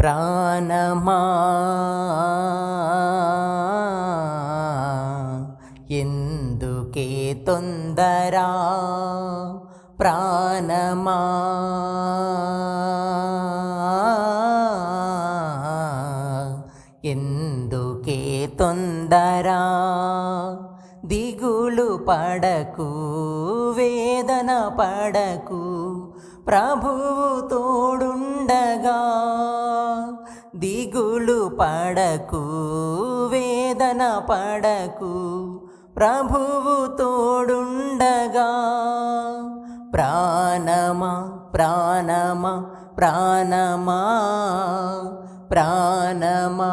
ప్రాణమా? ఎందుకే తొందరా? ప్రాణమా? ఎందుకే తొందరా? దిగులు పడకు వేదన పడకు ప్రభువు తోడుండగా దిగులు పడకు వేదన పడకు ప్రభువు తోడుండగా ప్రాణమా ప్రాణమా ప్రాణమా ప్రాణమా.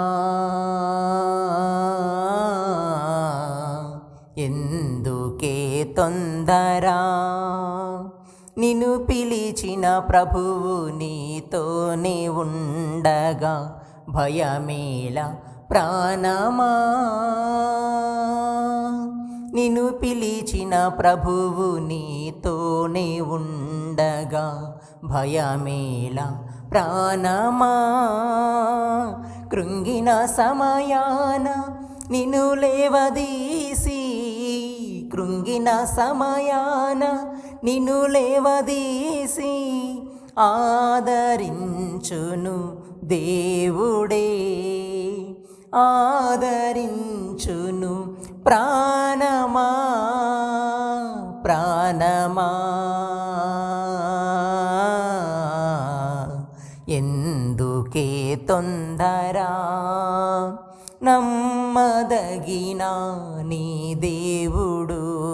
ఎందుకే తొందరా? నిన్ను పిలిచిన ప్రభువు నీతోనే ఉండగా భయమేళ ప్రాణమా? నిన్ను పిలిచిన ప్రభువు నీతోనే ఉండగా భయమేళ ప్రాణమా? కృంగిన సమయాన నిన్ను లేవదీ కృంగిన సమయాన నిన్ను లేవదీసి ఆదరించును దేవుడే. ఆదరించును ప్రాణమా ప్రాణమా. ఎందుకే తొందరా నమ్మదగిన నీ దేవుడు.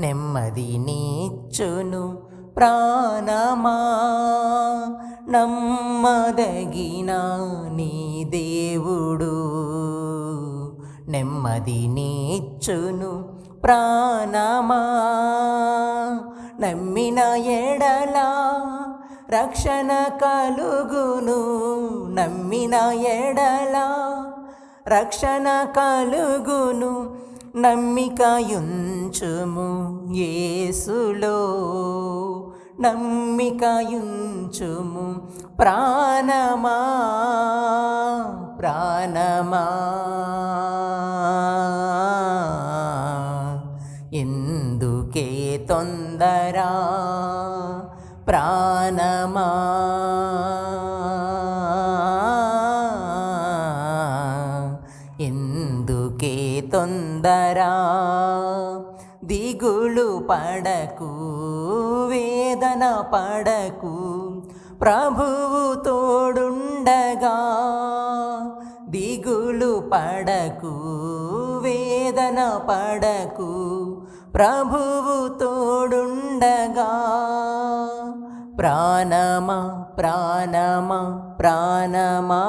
నెమ్మది నీచును ప్రాణమా. నమ్మదగిన నీ దేవుడు. నెమ్మది నీచును ప్రాణమా. నమ్మిన ఎడలా రక్షణ కలుగును. నమ్మిన ఎడలా రక్షణ కలుగును నమ్మికయుంచుము యేసులో. నమ్మికయుంచుము ప్రాణమా ప్రాణమా. ఎందుకే తొందరా ప్రాణమా? తొందరా దిగులు పడకు వేదన పడకు ప్రభువు తోడుండగా దిగులు పడకు వేదన పడకు ప్రభువు తోడుండగా. ప్రాణమా ప్రాణమా ప్రాణమా.